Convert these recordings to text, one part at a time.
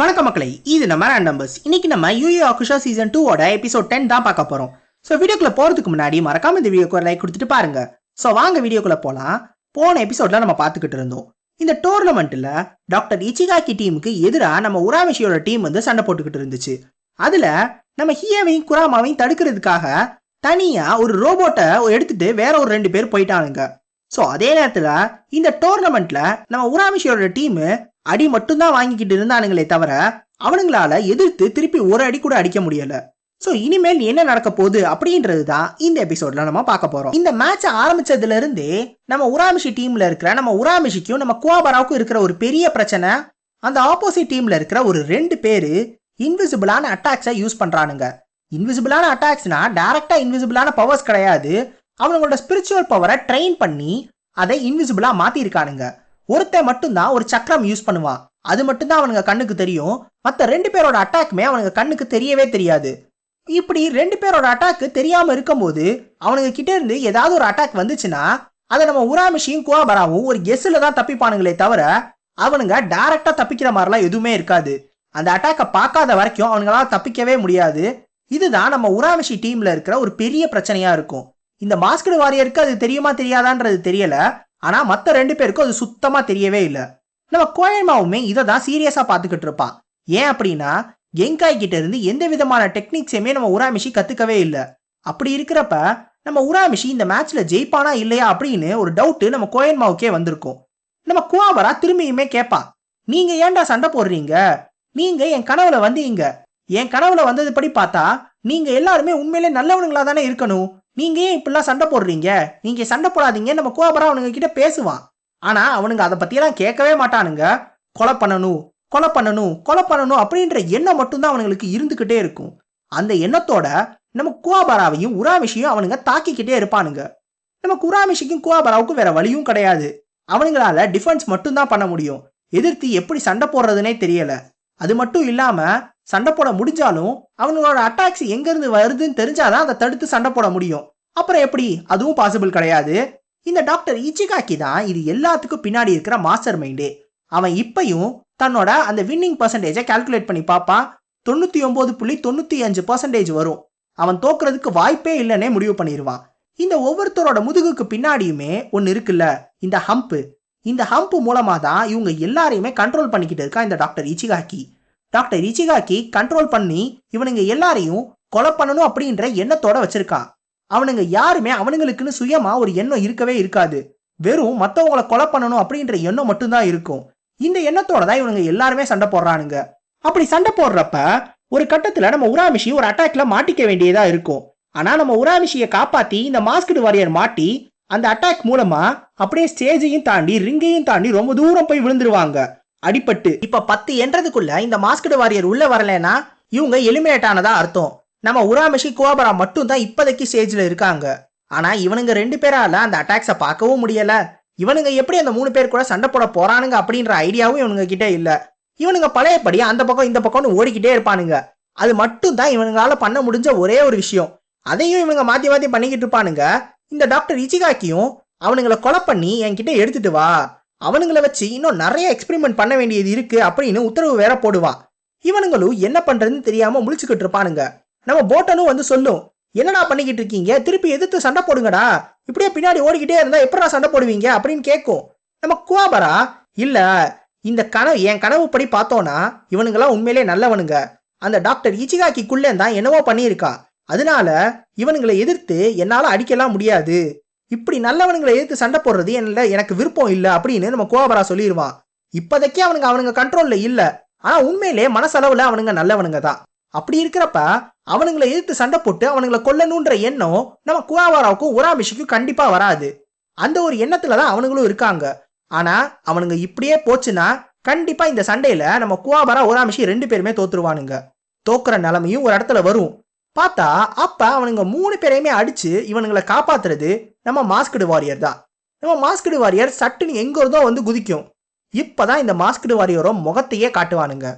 வணக்கம் மக்களை இது நம்ம நம்பர்ஸ் இன்னைக்கு நம்ம யூஏ அகுஷா சீசன் டூவோட எபிசோட் டென் தான் பார்க்க போறோம். ஸோ வீடியோக்குள்ள போறதுக்கு முன்னாடி மறக்காம இந்த வீடியோக்கு ஒரு லைக் கொடுத்துட்டு பாருங்க. ஸோ வாங்க வீடியோக்குள்ள போலாம். போன எபிசோட்ல நம்ம பார்த்துக்கிட்டு இருந்தோம். இந்த டோர்னமெண்ட்ல டாக்டர் இச்சிகாக்கி டீமுக்கு எதிராக நம்ம உராமிஷியோட டீம் வந்து சண்டை போட்டுக்கிட்டு இருந்துச்சு. அதுல நம்ம ஹியாவையும் குராமாவையும் தடுக்கிறதுக்காக தனியா ஒரு ரோபோட்டை எடுத்துட்டு வேற ஒரு ரெண்டு பேர் போயிட்டானுங்க. ஸோ அதே நேரத்தில் இந்த டோர்னமெண்ட்ல நம்ம உராமிஷியோட டீம் அடி மட்டும்தான் வாங்கிக்கிட்டு இருந்தானுங்களே தவிர அவனுங்களால எதிர்த்து திருப்பி ஒரு அடி கூட அடிக்க முடியல. ஸோ இனிமேல் என்ன நடக்க போகுது அப்படின்றது தான் இந்த எபிசோட்ல நம்ம பார்க்க போறோம். இந்த மேட்ச் ஆரம்பிச்சதுல இருந்தே நம்ம உராமிஷி டீம்ல இருக்கிற நம்ம உராமிஷிக்கும் நம்ம குவாபராவுக்கும் இருக்கிற ஒரு பெரிய பிரச்சனை அந்த ஆப்போசிட் டீம்ல இருக்கிற ஒரு ரெண்டு பேரு இன்விசிபிளான அட்டாக்ஸை யூஸ் பண்றானுங்க. இன்விசிபிளான அட்டாக்ஸ்னா டைரக்டா இன்விசிபிளான பவர்ஸ் கிடையாது. அவங்களோட ஸ்பிரிச்சுவல் பவரை ட்ரெயின் பண்ணி அதை இன்விசிபிளா மாத்திருக்கானுங்க. ஒருத்தன் மட்டும்தான் ஒரு சக்கரம் யூஸ் பண்ணுவான். அது மட்டும்தான் அவனுங்க கண்ணுக்கு தெரியும். மற்ற ரெண்டு பேரோட அட்டாக்குமே அவனுங்க கண்ணுக்கு தெரியவே தெரியாது. இப்படி ரெண்டு பேரோட அட்டாக்கு தெரியாம இருக்கும்போது அவனுங்க கிட்ட இருந்து ஏதாவது ஒரு அட்டாக் வந்துச்சுன்னா அதை நம்ம உராமிஷியும் குவாபராவும் ஒரு கெஸ்ஸில் தான் தப்பிப்பானுங்களே தவிர அவனுங்க டைரக்டா தப்பிக்கிற மாதிரிலாம் எதுவுமே இருக்காது. அந்த அட்டாக்கை பார்க்காத வரைக்கும் அவனுங்களால தப்பிக்கவே முடியாது. இதுதான் நம்ம உராமிஷி டீம்ல இருக்கிற ஒரு பெரிய பிரச்சனையா இருக்கும். இந்த மாஸ்கடு வாரியருக்கு அது தெரியுமா தெரியாதான்றது தெரியல. ஆனா மத்த ரெண்டு பேருக்கும் அது சுத்தமா தெரியவே இல்லை. நம்ம கோயமாவுமே இதை தான் சீரியஸா பார்த்துக்கிட்டு இருப்பான் ஏன் அப்படின்னா கெங்காய் கிட்ட இருந்து எந்த விதமான டெக்னிக்ஸையுமே நம்ம உராமிஷி கத்துக்கவே இல்லை. அப்படி இருக்கிறப்ப நம்ம உராமிஷி இந்த மேட்ச்ல ஜெயிப்பானா இல்லையா அப்படின்னு ஒரு டவுட்டு நம்ம கோயன்மாவுக்கே வந்திருக்கும். நம்ம குவாபரா திரும்பியுமே கேட்பான் நீங்க ஏன்டா சண்டை போடுறீங்க? நீங்க என் கனவுல வந்தீங்க. என் கனவுல வந்தது படி பார்த்தா நீங்க எல்லாருமே உண்மையிலே நல்லவனுங்களா தானே இருக்கணும். நீங்க ஏன் இப்படிலாம் சண்டை போடுறீங்க? நீங்க சண்டை போடாதீங்க. நம்ம கோபரா அவனுங்க கிட்ட பேசுவான். ஆனா அவனுங்க அதை பத்தியெல்லாம் கேட்கவே மாட்டானுங்க. கொலை பண்ணணும் கொலை பண்ணணும் கொலை பண்ணணும் அப்படின்ற எண்ணம் மட்டும்தான் அவனுங்களுக்கு இருந்துகிட்டே இருக்கும். அந்த எண்ணத்தோட நம்ம குவாபராவையும் உராமிஷியும் அவனுங்க தாக்கிக்கிட்டே இருப்பானுங்க. நம்ம குராமிஷிக்கும் குவாபராவுக்கும் வேற வழியும் கிடையாது. அவனுங்களால டிஃபென்ஸ் மட்டும்தான் பண்ண முடியும். எதிர்த்து எப்படி சண்டை போடுறதுனே தெரியல. அது மட்டும் இல்லாம சண்டை போட முடிஞ்சாலும் அவங்களோட அட்டாக்ஸ் எங்கேருந்து வருதுன்னு தெரிஞ்சாதான் அதை தடுத்து சண்டை போட முடியும். அப்புறம் எப்படி? அதுவும் பாசிபிள் கிடையாது. இந்த டாக்டர் இச்சிகாக்கி தான் இது எல்லாத்துக்கும் பின்னாடி இருக்கிற மாஸ்டர் மைண்டு அவன் இப்பையும் தன்னோட அந்த வின்னிங் பர்சன்டேஜை கால்குலேட் பண்ணி பார்ப்பான். தொண்ணூற்றி ஒம்பது புள்ளி தொண்ணூற்றி அஞ்சு பர்சன்டேஜ் வரும். அவன் தோக்குறதுக்கு வாய்ப்பே இல்லைன்னே முடிவு பண்ணிடுவான். இந்த ஒவ்வொருத்தரோட முதுகுக்கு பின்னாடியுமே ஒன்று இருக்குல்ல இந்த ஹம்ப் இந்த ஹம்ப் மூலமாக தான் இவங்க எல்லாரையுமே கண்ட்ரோல் பண்ணிக்கிட்டு இருக்கான் இந்த டாக்டர் இச்சிகாக்கி. டாக்டர் இச்சிகாக்கி கண்ட்ரோல் பண்ணி இவனுங்க எல்லாரையும் கொலை பண்ணணும் அப்படின்ற எண்ணத்தோட வச்சிருக்கான் அவனுங்க யாருமே அவனுங்களுக்குன்னு சுயமா ஒரு எண்ணம் இருக்கவே இருக்காது. வெறும் மற்றவங்கள கொலை பண்ணணும் அப்படின்ற எண்ணம் மட்டும்தான் இருக்கும். இந்த எண்ணத்தோட தான் இவனுங்க எல்லாருமே சண்டை போடுறானுங்க. அப்படி சண்டை போடுறப்ப ஒரு கட்டத்துல நம்ம உராமிஷி ஒரு அட்டாக்ல மாட்டிக்க வேண்டியதா இருக்கும். ஆனா நம்ம உராமிஷியை காப்பாத்தி இந்த மாஸ்கடு வாரியர் மாட்டி அந்த அட்டாக் மூலமா அப்படியே ஸ்டேஜையும் தாண்டி ரிங்கையும் தாண்டி ரொம்ப தூரம் போய் விழுந்துருவாங்க. அடிபட்டு. இப்ப பத்து என்றதுக்குள்ள இந்த மாஸ்கடு வாரியர் உள்ள வரலனா இவங்க எலிமினேட் ஆனதா அர்த்தம். நம்ம உராமிஷி கோபரா மட்டும் தான் இப்போதைக்கு ஸ்டேஜ்ல இருக்காங்க. ஆனா இவனுங்க ரெண்டு பேரால அந்த அட்டாக்ஸை பார்க்கவும் முடியல. இவனுங்க எப்படி அந்த மூணு பேர் கூட சண்டை போட போறானுங்க அப்படின்ற ஐடியாவும் இவனுங்க கிட்ட இல்ல. இவனுங்க பழையபடி அந்த பக்கம் இந்த பக்கம்னு ஓடிக்கிட்டே இருப்பானுங்க. அது மட்டும் தான் இவனுங்களால பண்ண முடிஞ்ச ஒரே ஒரு விஷயம். அதையும் இவனுங்க மாத்தி மாத்தி பண்ணிக்கிட்டு இருப்பானுங்க. இந்த டாக்டர் இச்சிகாக்கியும் அவனுங்களை கொலை பண்ணி என்கிட்ட எடுத்துட்டு வா. அவனுங்களை வச்சு இன்னும் நிறைய எக்ஸ்பெரிமெண்ட் பண்ண வேண்டியது இருக்கு அப்படின்னு உத்தரவு வேற போடுவான் இவனுங்களும் என்ன பண்றதுன்னு தெரியாம முழிச்சுக்கிட்டு இருப்பானுங்க. நம்ம போட்டனும் வந்து சொல்லும். என்னடா பண்ணிக்கிட்டு இருக்கீங்க? திருப்பி எதிர்த்து சண்டை போடுங்கடா. இப்படியே பின்னாடி ஓடிக்கிட்டே இருந்தா எப்படா சண்டை போடுவீங்க? அப்படின்னு கேட்கும். நம்ம குவாபரா இல்ல இந்த கனவு என் கனவுப்படி பார்த்தோன்னா இவனுங்களாம் உண்மையிலே நல்லவனுங்க. அந்த டாக்டர் இச்சிகாக்கிக்குள்ளே தான் என்னவோ பண்ணியிருக்கா. அதனால இவனுங்களை எதிர்த்து என்னால் அடிக்கலாம் முடியாது. இப்படி நல்லவனுங்களை எதிர்த்து சண்டை போடுறது என்ன எனக்கு விருப்பம் இல்லை அப்படின்னு நம்ம கோபரா சொல்லிடுவான் இப்போதைக்கு அவனுங்க அவனுங்க கண்ட்ரோலில் இல்லை. ஆனால் உண்மையிலே மனசளவில் அவனுங்க நல்லவனுங்க தான். அப்படி இருக்கிறப்ப அவனுங்களை எதிர்த்து சண்டை போட்டு அவனுங்களை கொல்லணுன்ற எண்ணம் நம்ம குவாவாராவுக்கும் உராமிஷுக்கும் கண்டிப்பாக வராது. அந்த ஒரு எண்ணத்துல தான் அவனுங்களும் இருக்காங்க. ஆனால் அவனுங்க இப்படியே போச்சுன்னா கண்டிப்பாக இந்த சண்டையில் நம்ம குவாபரா உராமிஷி ரெண்டு பேருமே தோத்துருவானுங்க. தோக்குற நிலமையும் ஒரு இடத்துல வரும். பார்த்தா அப்ப அவனுங்க மூணு பேரையுமே அடிச்சு இவனுங்களை காப்பாத்துறது நம்ம மாஸ்கடு வாரியர் தான். நம்ம மாஸ்கடு வாரியர் சட்டுன்னு எங்க இருந்தோ வந்து குதிக்கும். இப்பதான் இந்த மாஸ்கடு வாரியரோ முகத்தையே காட்டுவானுங்க.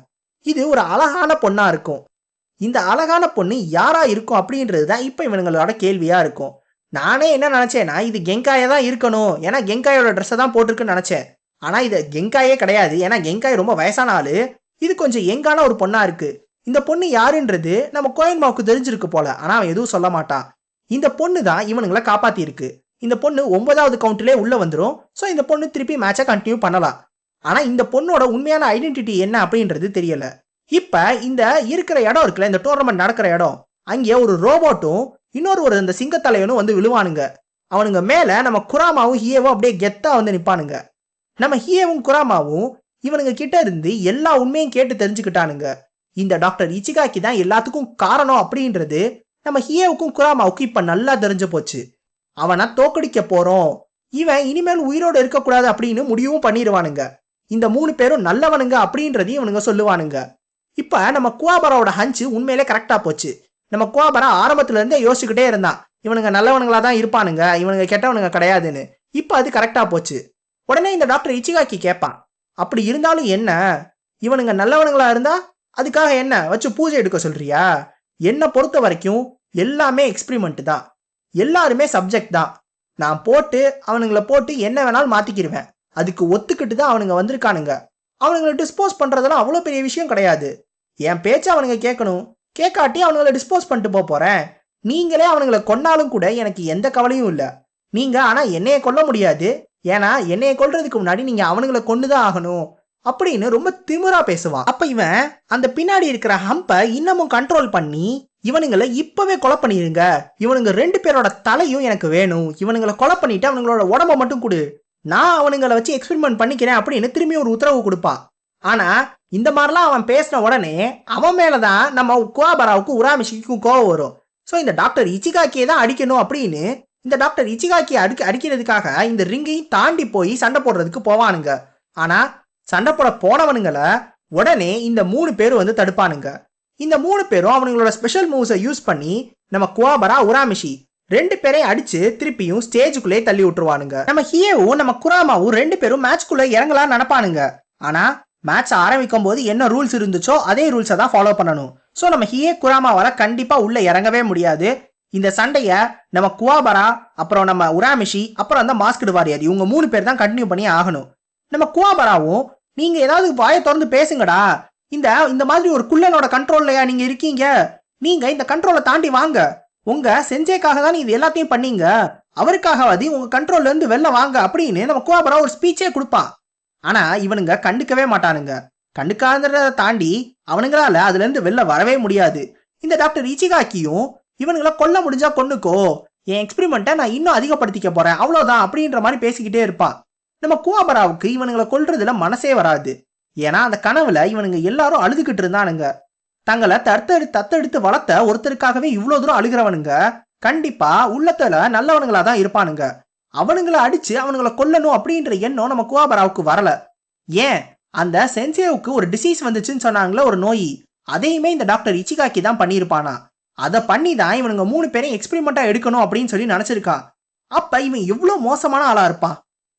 இது ஒரு அழகான பொண்ணா இருக்கும். இந்த அழகான பொண்ணு யாரா இருக்கும் அப்படின்றது தான் இப்போ இவனுங்களோட கேள்வியா இருக்கும். நானே என்ன நினச்சேன்னா இது கெங்காயை தான் இருக்கணும். ஏன்னா கெங்காயோட ட்ரெஸ்ஸை தான் போட்டிருக்குன்னு நினச்சேன். ஆனால் இது கெங்காயே கிடையாது. ஏன்னா கெங்காய் ரொம்ப வயசான ஆள். இது கொஞ்சம் எங்கான ஒரு பொண்ணாக இருக்குது இந்த பொண்ணு யாருன்றது நம்ம கோயன்மாவுக்கு தெரிஞ்சிருக்கு போல. ஆனால் அவன் எதுவும் சொல்ல மாட்டான். இந்த பொண்ணு தான் இவனுங்களை காப்பாத்திருக்கு இந்த பொண்ணு ஒன்பதாவது கவுண்ட்லேயே உள்ளே வந்துடும் ஸோ இந்த பொண்ணு திருப்பி மேட்சை கண்டினியூ பண்ணலாம். ஆனால் இந்த பொண்ணோட உண்மையான ஐடென்டிட்டி என்ன அப்படின்றது தெரியல. இப்போ இந்த இருக்கிற இடம் இருக்குல்ல இந்த டோர்னமெண்ட் நடக்கிற இடம் அங்கே ஒரு ரோபோட்டும் இன்னொரு ஒரு இந்த சிங்கத்தலைவனும் வந்து விழுவானுங்க. அவனுங்க மேலே நம்ம குராமாவும் ஹியேவும் அப்படியே கெத்தாக வந்து நிற்பானுங்க நம்ம ஹியேவும் குராமாவும் இவனுங்க கிட்ட இருந்து எல்லா உண்மையும் கேட்டு தெரிஞ்சுக்கிட்டானுங்க. இந்த டாக்டர் இச்சிகாக்கி தான் எல்லாத்துக்கும் காரணம் அப்படின்றது நம்ம ஹியேவுக்கும் குராமாவுக்கும் இப்ப நல்லா தெரிஞ்சு போச்சு. அவனை தோக்கடிக்க போறோம். இவன் இனிமேல் உயிரோடு இருக்கக்கூடாது அப்படின்னு முடிவும் பண்ணிடுவானுங்க. இந்த மூணு பேரும் நல்லவனுங்க அப்படின்றதையும் இவனுங்க சொல்லுவானுங்க. இப்ப நம்ம குவாபராவோட ஹஞ்சு உண்மையிலே கரெக்டா போச்சு. நம்ம குவாபரா ஆரம்பத்துல இருந்தே யோசிச்சுக்கிட்டே இருந்தான். இவனுங்க நல்லவனுங்களா தான் இருப்பானுங்க. இவனுங்க கெட்டவனுங்க கிடையாதுன்னு. இப்ப அது கரெக்டா போச்சு. உடனே இந்த டாக்டர் இச்சிகாக்கி கேட்பான் அப்படி இருந்தாலும் என்ன? இவனுங்க நல்லவனுங்களா இருந்தா அதுக்காக என்ன? வச்சு பூஜை எடுக்க சொல்றியா? என்னை பொறுத்த வரைக்கும் எல்லாமே எக்ஸ்பிரிமெண்ட் தான். எல்லாருமே சப்ஜெக்ட் தான். நான் போட்டு அவனுங்களை போட்டு என்ன வேணாலும் மாத்திக்கிருவேன். அதுக்கு ஒத்துக்கிட்டு தான் அவனுங்க வந்திருக்கானுங்க. அவனுங்களை டிஸ்போஸ் பண்றதெல்லாம் அவ்வளோ பெரிய விஷயம் கிடையாது. என் பேச்சை அவனுங்க கேட்கணும். கேட்காட்டி அவனுங்களை டிஸ்போஸ் பண்ணிட்டு போக போறேன். நீங்களே அவனுங்களை கொன்னாலும் கூட எனக்கு எந்த கவலையும் இல்லை. நீங்க ஆனா என்னைய கொல்ல முடியாது. ஏன்னா என்னைய கொல்றதுக்கு முன்னாடி நீங்க அவனுங்களை கொண்டு தான் ஆகணும். அப்படின்னு ரொம்ப திமிரா பேசுவான். அப்ப இவன் அந்த பின்னாடி இருக்கிற ஹம்பை இன்னமும் கண்ட்ரோல் பண்ணி இவனுங்களை இப்பவே கொலை பண்ணிடுங்க இவனுங்க ரெண்டு பேரோட தலையும் எனக்கு வேணும். இவனுங்களை கொலை பண்ணிட்டு அவனுங்களோட உடம்ப மட்டும் கொடு. நான் அவனுங்களை வச்சு எக்ஸ்பெரிமெண்ட் பண்ணிக்கிறேன் அப்படின்னு திரும்பி ஒரு உத்தரவு கொடுப்பான். ஆனா இந்த மாதிரிலாம் அவன் பேசின உடனே அவன் மேலதான் நம்ம குவாபராவுக்கு உராமிஷிக்கும் கோவம் வரும். ஸோ இந்த டாக்டர் இச்சிகாக்கியை தான் அடிக்கணும் அப்படின்னு இந்த டாக்டர் இச்சிகாக்கியை அடிக்க அடிக்கிறதுக்காக இந்த ரிங்கையும் தாண்டி போய் சண்டை போடுறதுக்கு போவானுங்க. ஆனா சண்டை போட போனவனுங்களை உடனே இந்த மூணு பேரும் வந்து தடுப்பானுங்க. இந்த மூணு பேரும் அவனுங்களோட ஸ்பெஷல் மூவ்ஸை யூஸ் பண்ணி நம்ம குவாபரா உராமிஷி ரெண்டு பேரையும் அடிச்சு திருப்பியும் ஸ்டேஜுக்குள்ளே தள்ளி விட்டுருவானுங்க. நம்ம ஹியேவும் நம்ம குராமாவும் ரெண்டு பேரும் மேட்ச்க்குள்ள இறங்கலாம் நினைப்பானுங்க. ஆனா மேட்ச் ஆரம்பிக்கும் போது என்ன ரூல்ஸ் இருந்துச்சோ அதே ரூல்ஸை தான் ஃபாலோ பண்ணணும். ஸோ நம்ம ஹியே குராமாவால் கண்டிப்பா உள்ள இறங்கவே முடியாது. இந்த சண்டையை நம்ம குவாபரா அப்புறம் நம்ம உராமிஷி அப்புறம் அந்த மாஸ்கடு வாரியர் இவங்க மூணு பேர் தான் கண்டினியூ பண்ணி ஆகணும். நம்ம குவாபராவும் நீங்க ஏதாவது வாயை திறந்து பேசுங்கடா. இந்த இந்த மாதிரி ஒரு குள்ளனோட கண்ட்ரோல்லையா நீங்க இருக்கீங்க? நீங்க இந்த கண்ட்ரோலை தாண்டி வாங்க. உங்க செஞ்சேக்காக தான் இது எல்லாத்தையும் பண்ணீங்க. அவருக்காகவாதி உங்க கண்ட்ரோல்ல இருந்து வெளில வாங்க அப்படின்னு நம்ம கோபரா ஒரு ஸ்பீச்சே கொடுப்பான் ஆனா இவனுங்க கண்டுக்கவே மாட்டானுங்க. கண்டுக்காததை தாண்டி அவனுங்களால அதுல இருந்து வெளில வரவே முடியாது. இந்த டாக்டர் இச்சிகாக்கியும் இவனுங்கள கொல்ல முடிஞ்சா கொண்டுக்கோ. என் எக்ஸ்பிரிமெண்ட்டை நான் இன்னும் அதிகப்படுத்திக்க போறேன். அவ்வளோதான் அப்படின்ற மாதிரி பேசிக்கிட்டே இருப்பான் நம்ம குவாபராவுக்கு இவனுங்களை கொல்றதுல மனசே வராது. ஏன்னா அந்த கனவுல இவனுங்க எல்லாரும் அழுதுகிட்டு இருந்தானுங்க. தங்களை தத்தெடுத்து தத்தெடுத்து வளர்த்த ஒருத்தருக்காகவே இவ்வளோ தூரம் அழுகிறவனுங்க கண்டிப்பா உள்ளத்துல நல்லவனுங்களா தான் இருப்பானுங்க. அவனுங்களை அடிச்சு அவனுங்களை கொல்லணும் அப்படின்ற எண்ணம் நம்ம குவாபராவுக்கு வரல. ஏன்? அந்த சென்சேவுக்கு ஒரு டிசீஸ் வந்துச்சுன்னு சொன்னாங்களே ஒரு நோய். அதையுமே இந்த டாக்டர் இச்சிகாக்கி தான் பண்ணியிருப்பானா. அதை பண்ணி தான் இவனுங்க மூணு பேரையும் எக்ஸ்பெரிமெண்ட்டாக எடுக்கணும் அப்படின்னு சொல்லி நினச்சிருக்கான் அப்போ இவன் எவ்வளோ மோசமான ஆளாக இருப்பான்?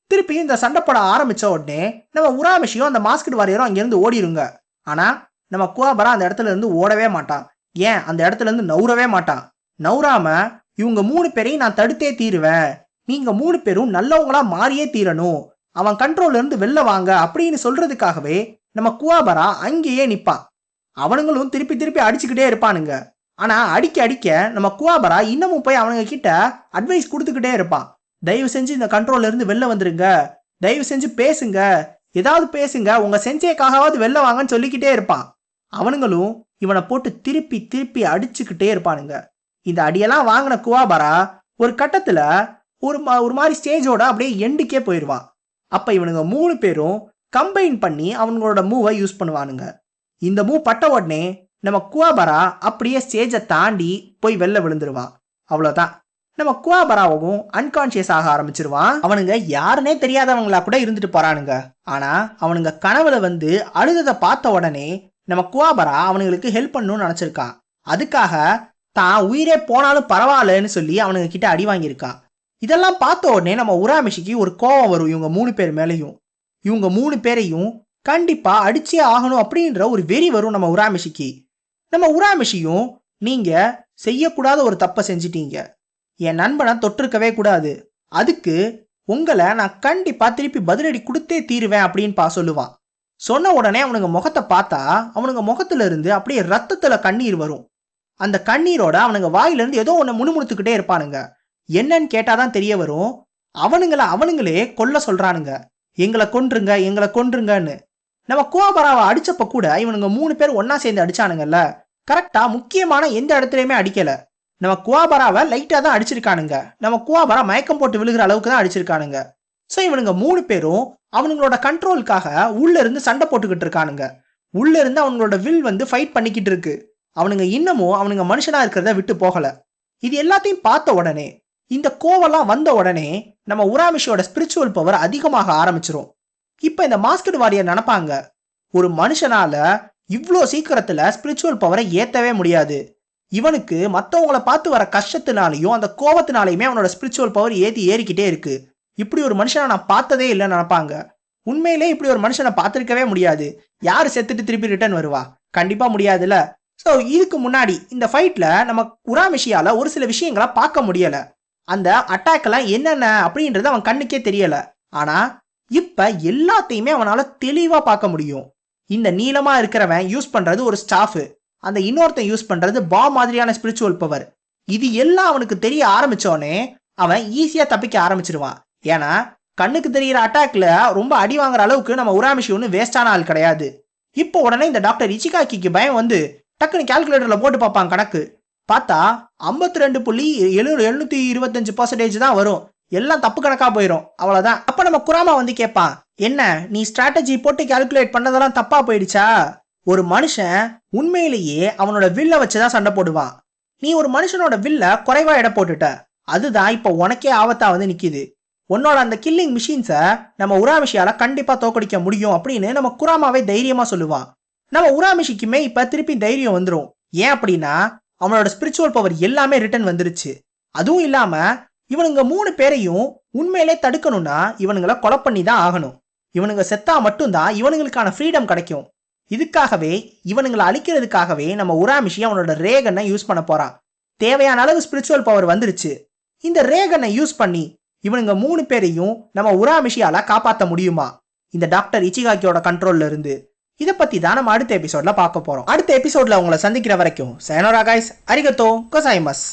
திருப்பி இந்த சண்டை போட ஆரம்பிச்ச உடனே நம்ம உராமிஷியும் அந்த மாஸ்கட் வாரியரும் அங்கிருந்து ஓடிருங்க. ஆனா நம்ம குவாபரா அந்த இடத்துல இருந்து ஓடவே மாட்டான். ஏன்? அந்த இடத்துல இருந்து நவுறவே மாட்டான். நவுறாம இவங்க மூணு பேரையும் நான் தடுத்தே தீருவேன். நீங்க மூணு பேரும் நல்லவங்களா மாறியே தீரணும். அவன் கண்ட்ரோல்ல இருந்து வெளில வாங்க அப்படின்னு சொல்றதுக்காகவே நம்ம குவாபரா அங்கேயே நிப்பான். அவனுங்களும் திருப்பி திருப்பி அடிச்சுக்கிட்டே இருப்பானுங்க. ஆனா அடிக்க அடிக்க நம்ம குவாபரா இன்னமும் போய் அவனுங்க கிட்ட அட்வைஸ் கொடுத்துக்கிட்டே இருப்பான். தயவு செஞ்சு இந்த கண்ட்ரோல்ல இருந்து வெளில வந்துருங்க. தயவு செஞ்சு பேசுங்க. ஏதாவது பேசுங்க. உங்க செஞ்சேக்காகவாவது வெளில வாங்கன்னு சொல்லிக்கிட்டே இருப்பான். அவனுங்களும் இவனை போட்டு திருப்பி திருப்பி அடிச்சுக்கிட்டே இருப்பானுங்க. இந்த அடியெல்லாம் வாங்கின குவாபரா ஒரு கட்டத்துல ஒரு மா- ஒரு மாதிரி ஸ்டேஜோட அப்படியே எண்டுக்கே போயிடுவான். அப்ப இவனுங்க மூணு பேரும் கம்பைன் பண்ணி அவங்களோட மூவை யூஸ் பண்ணுவானுங்க. இந்த மூவ் பட்ட உடனே நம்ம குவாபரா அப்படியே ஸ்டேஜை தாண்டி போய் வெளில விழுந்துருவான். அவ்வளோதான் நம்ம குவாபராவும் அன்கான்சியஸ் ஆக ஆரம்பிச்சிருவான். அவனுங்க யாருனே தெரியாதவங்களா கூட இருந்துட்டு போறானுங்க. ஆனா அவனுங்க கனவுல வந்து அழுததை பார்த்த உடனே நம்ம குவாபரா அவனுங்களுக்கு ஹெல்ப் பண்ணணும்னு நினைச்சிருக்கான். அதுக்காக தான் உயிரே போனாலும் பரவாயில்லன்னு சொல்லி அவனுங்க கிட்ட அடி வாங்கியிருக்கான். இதெல்லாம் பார்த்த உடனே நம்ம உராமிஷிக்கு ஒரு கோவம் வரும் இவங்க மூணு பேர் மேலேயும். இவங்க மூணு பேரையும் கண்டிப்பா அடிச்சே ஆகணும் அப்படின்ற ஒரு வெறி வரும் நம்ம உராமிஷிக்கு. நம்ம உராமிஷியும் நீங்க செய்யக்கூடாத ஒரு தப்பை செஞ்சிட்டீங்க. என் நண்பனை தொட்டிருக்கவே கூடாது. அதுக்கு உங்களை நான் கண்டிப்பாக திருப்பி பதிலடி கொடுத்தே தீருவேன் அப்படின்னு பா சொல்லுவான். சொன்ன உடனே அவனுங்க முகத்தை பார்த்தா அவனுங்க முகத்துல இருந்து அப்படியே ரத்தத்தில் கண்ணீர் வரும். அந்த கண்ணீரோட அவனுங்க வாயிலிருந்து ஏதோ ஒன்று முணுமுணுத்துக்கிட்டே இருப்பானுங்க. என்னன்னு கேட்டாதான் தெரிய வரும். அவனுங்களை அவனுங்களே கொல்ல சொல்றானுங்க. எங்களை கொன்றுங்க எங்களை கொன்றுங்கன்னு. நம்ம கோபராவை அடிச்சப்ப கூட இவனுங்க மூணு பேர் ஒன்றா சேர்ந்து அடிச்சானுங்கல்ல. கரெக்டா முக்கியமான எந்த இடத்துலையுமே அடிக்கலை. நம்ம குவாபராவை லைட்டாக தான் அடிச்சிருக்கானுங்க. நம்ம குவாபரா மயக்கம் போட்டு விழுகிற அளவுக்கு தான் அடிச்சிருக்கானுங்க. ஸோ இவனுங்க மூணு பேரும் அவனுங்களோட கண்ட்ரோலுக்காக உள்ள இருந்து சண்டை போட்டுக்கிட்டு இருக்கானுங்க. உள்ள இருந்து அவங்களோட வில் வந்து ஃபைட் பண்ணிக்கிட்டு இருக்கு. அவனுங்க இன்னமும் அவனுங்க மனுஷனா இருக்கிறத விட்டு போகல. இது எல்லாத்தையும் பார்த்த உடனே இந்த கோவெல்லாம் வந்த உடனே நம்ம உராமிஷியோட ஸ்பிரிச்சுவல் பவர் அதிகமாக ஆரம்பிச்சிரும். இப்போ இந்த மாஸ்கட் வாரியர் நினைப்பாங்க ஒரு மனுஷனால இவ்வளோ சீக்கிரத்தில் ஸ்பிரிச்சுவல் பவரை ஏற்றவே முடியாது. இவனுக்கு மற்றவங்களை பார்த்து வர கஷ்டத்தினாலையும் அந்த கோபத்தினாலையுமே அவனோட ஸ்பிரிச்சுவல் பவர் ஏற்றி ஏறிக்கிட்டே இருக்கு. இப்படி ஒரு மனுஷனை நான் பார்த்ததே இல்லைன்னு நினைப்பாங்க. உண்மையிலே இப்படி ஒரு மனுஷனை பார்த்துருக்கவே முடியாது. யார் செத்துட்டு திருப்பி ரிட்டர்ன் வருவா? கண்டிப்பாக முடியாதுல்ல. ஸோ இதுக்கு முன்னாடி இந்த ஃபைட்டில் நம்ம குராமிஷியால் ஒரு சில விஷயங்களை பார்க்க முடியலை. அந்த அட்டாக்கெல்லாம் என்னென்ன அப்படின்றது அவன் கண்ணுக்கே தெரியலை. ஆனால் இப்போ எல்லாத்தையுமே அவனால் தெளிவாக பார்க்க முடியும். இந்த நீளமாக இருக்கிறவன் யூஸ் பண்ணுறது ஒரு ஸ்டாஃபு அந்த இன்னொருத்தன் யூஸ் பண்றது பா மாதிரியான ஸ்பிரிச்சுவல் பவர் இது எல்லாம் அவனுக்கு தெரிய ஆரம்பிச்சோடனே அவன் ஈஸியா தப்பிக்க ஆரம்பிச்சிருவான். ஏன்னா கண்ணுக்கு தெரிகிற அட்டாக்ல ரொம்ப அடி வாங்குற அளவுக்கு நம்ம உராமிஷி ஒன்று வேஸ்டான ஆள் கிடையாது. இப்போ உடனே இந்த டாக்டர் இச்சிகாக்கிக்கு பயம் வந்து டக்குன்னு கால்குலேட்டர்ல போட்டு பார்ப்பான் கணக்கு. பார்த்தா ஐம்பத்தி ரெண்டு புள்ளி எழு எழுநூத்தி இருபத்தஞ்சு பர்சன்டேஜ் தான் வரும். எல்லாம் தப்பு கணக்கா போயிடும் அவ்வளவுதான். அப்ப நம்ம குராமா வந்து கேட்பான் என்ன நீ ஸ்ட்ராட்டஜி போட்டு கால்குலேட் பண்ணதெல்லாம் தப்பா போயிடுச்சா? ஒரு மனுஷன் உண்மையிலேயே அவனோட வில்ல வச்சுதான் சண்டை போடுவான். நீ ஒரு மனுஷனோட வில்ல குறைவா எடை போட்டுட்ட. அதுதான் இப்போ உனக்கே ஆபத்தா வந்து நிக்குது. உன்னோட அந்த கில்லிங் மிஷின்ஸை நம்ம உராமிஷியால கண்டிப்பா தோக்கடிக்க முடியும் அப்படின்னு நம்ம குராமாவே தைரியமா சொல்லுவான். நம்ம உராமிஷிக்குமே இப்ப திருப்பி தைரியம் வந்துடும் ஏன் அப்படின்னா அவனோட ஸ்பிரிச்சுவல் பவர் எல்லாமே ரிட்டர்ன் வந்துருச்சு. அதுவும் இல்லாம இவனுங்க மூணு பேரையும் உண்மையிலே தடுக்கணும்னா இவனுங்களை கொலை பண்ணி தான் ஆகணும். இவனுங்க செத்தா மட்டும்தான் இவனுங்களுக்கான ஃப்ரீடம் கிடைக்கும். இதுக்காகவே இவனுங்களை அழிக்கிறதுக்காகவே நம்ம உராமிஷி அவனோட ரேகனை யூஸ் பண்ண போறான். தேவையான அளவு ஸ்பிரிச்சுவல் பவர் வந்துருச்சு. இந்த ரேகனை யூஸ் பண்ணி இவனுங்க மூணு பேரையும் நம்ம உராமிஷியால காப்பாற்ற முடியுமா? இந்த டாக்டர் இச்சிகாக்கியோட கண்ட்ரோல்ல இருந்து. இதை பத்தி தான் நம்ம அடுத்த எபிசோட்ல பார்க்க போறோம். அடுத்த எபிசோட்ல உங்களை சந்திக்கிற வரைக்கும் சேனோரா காய்ஸ் அரிகத்தோ கொசாய்மஸ்